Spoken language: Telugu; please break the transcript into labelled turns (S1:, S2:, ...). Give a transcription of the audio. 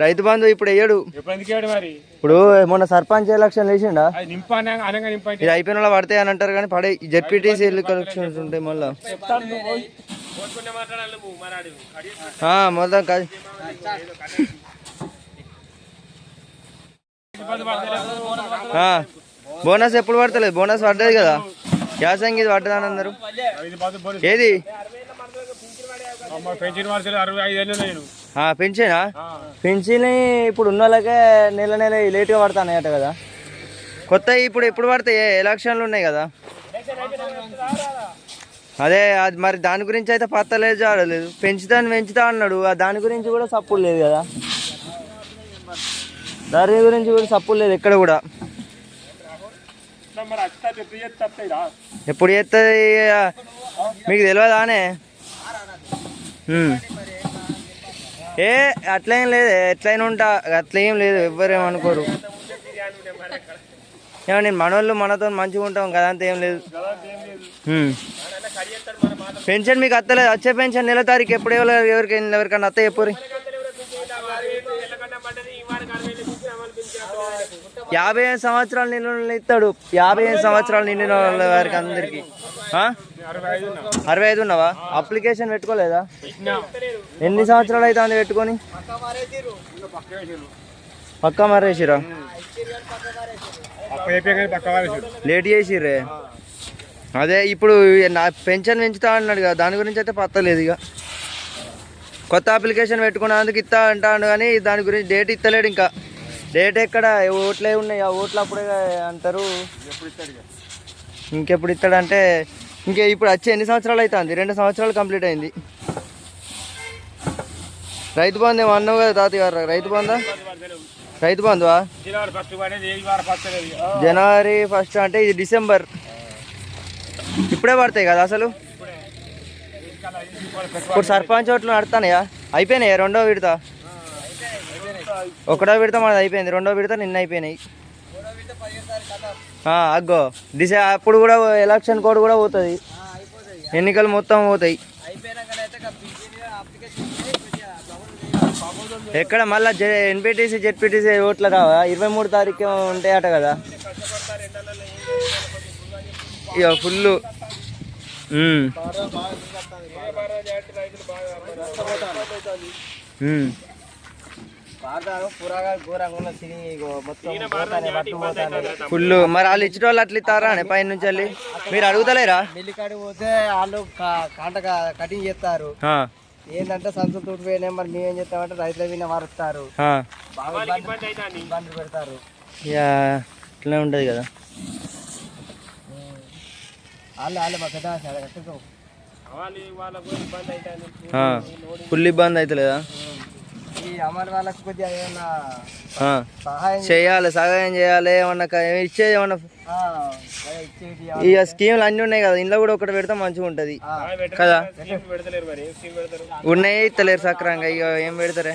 S1: రైతు బంధు
S2: ఇప్పుడు వేయడు ఇప్పుడు మొన్న సర్పంచ్ ఎలక్షన్ వేసిండా ఇది అయిపోయిన వాళ్ళు పడతాయి అని అంటారు కానీ పడే జెడ్పీటీసీ కలెక్షన్స్ ఉంటాయి మళ్ళీ. మొత్తం కాదు బోనస్ ఎప్పుడు పడతలేదు? బోనస్ పడ్డది కదా? యాసంగి ఇది పడ్డదని అందరు. ఏది?
S1: అమ్మ పెన్షన్
S2: ఇప్పుడు ఉన్న వాళ్ళకే నెల నెల లేట్గా పడతానయట కదా. కొత్త ఇప్పుడు ఎప్పుడు పడతాయి? ఎలక్షన్లు ఉన్నాయి కదా. అదే అది మరి దాని గురించి అయితే పత్తలేదు చాడలేదు పెంచుతాను పెంచుతా అన్నాడు. ఆ దాని గురించి కూడా సప్పుడు లేదు కదా. దాని గురించి కూడా సప్పుడు లేదు ఎక్కడ కూడా.
S1: ఎప్పుడు
S2: చేస్తుంది మీకు తెలియదానే? ఏ అట్లేం లేదు ఎట్లయినా ఉంటా అట్లేం లేదు ఎవ్వరేం అనుకోరు. ఏమో నేను మనోళ్ళు మనతో మంచిగా ఉంటాం కదా అంత ఏం లేదు. పెన్షన్ మీకు అత్తలేదు వచ్చే పెన్షన్ నెల తారీఖు ఎప్పుడు ఎవరు ఎవరికి ఎవరికన్నా అత్త ఎప్పుడు యాభై ఐదు సంవత్సరాలు నిండిన ఇస్తాడు. యాభై ఐదు సంవత్సరాలు నిండిన వాళ్ళ వారికి అందరికి.
S1: అరవై ఐదు
S2: ఉన్నావా? అప్లికేషన్ పెట్టుకోలేదా? ఎన్ని సంవత్సరాలు అయితే అంది
S1: పెట్టుకొని? పక్క
S2: పక్కా మరేసిరా? లేట్ చేసిర్రే. అదే ఇప్పుడు నా పెన్షన్ పెంచుతా అన్నాడు కదా దాని గురించి అయితే పత్తలేదు ఇక. కొత్త అప్లికేషన్ పెట్టుకున్నందుకు ఇస్తా అంటాడు కానీ దాని గురించి డేట్ ఇస్తలేడు ఇంకా. డేట్ ఎక్కడ? ఓట్లే ఉన్నాయి. ఆ ఓట్లు అప్పుడే అంటారు.
S1: ఇస్తాడు
S2: ఇంకెప్పుడు ఇస్తాడంటే ఇంకే ఇప్పుడు వచ్చి ఎన్ని సంవత్సరాలు అవుతుంది రెండు సంవత్సరాలు కంప్లీట్ అయింది. రైతు బంధు ఏమో అన్నావు కదా తాతగారు? గారు రైతు బంధా? రైతు బంధువా? జనవరి ఫస్ట్ అంటే ఇది డిసెంబర్. ఇప్పుడే పడతాయి కదా అసలు? ఇప్పుడు సర్పంచ్ ఓట్లు నడుతున్నాయా అయిపోయినాయా రెండో విడత? ఒకటో విడత మనది అయిపోయింది రెండో విడత నిన్న అయిపోయినాయి. అగ్గో దిశ అప్పుడు కూడా ఎలక్షన్ కోడ్ కూడా పోతుంది. ఎన్నికలు మొత్తం పోతాయి. ఎక్కడ మళ్ళా జె ఎన్పిటిసి జెడ్పీటీసీ ఓట్లు రావా? ఇరవై మూడు తారీఖు ఉంటాయట కదా. ఇక ఫుల్ ఫుల్ మరి వాళ్ళు ఇచ్చిన వాళ్ళు అట్లా ఇస్తారా అని పైన నుంచి వెళ్ళి? మీరు అడుగుతలేరా?
S3: మిల్లికాడికి పోతే వాళ్ళు కాంట కటింగ్ చేస్తారు. ఏంటంటే సంచులు తోటిపోయినాయి మరి మేమేం చేస్తామంటే రైతుల విన మారుస్తారు. ఇబ్బంది పెడతారు.
S2: ఇక ఇట్లనే ఉంటుంది కదా.
S3: వాళ్ళు వాళ్ళు
S2: ఫుల్ ఇబ్బంది అవుతలేదా
S3: అమలు వాళ్ళకి కొద్దిగా ఏమన్నా
S2: ఆ.
S3: సహాయం
S2: చేయాలి సహాయం చేయాలి ఏమన్నా ఇచ్చేది ఏమన్నా ఇక స్కీమ్లు అన్నీ ఉన్నాయి కదా ఇంట్లో కూడా ఒకటి పెడితే మంచిగా ఉంటుంది. కదా?
S1: స్కీమ్ పెడతలేరు మరి ఏం స్కీమ్ పెడతారు?
S2: ఉన్నాయి ఇస్తలేరు సక్రంగా ఇక ఏం పెడతారే?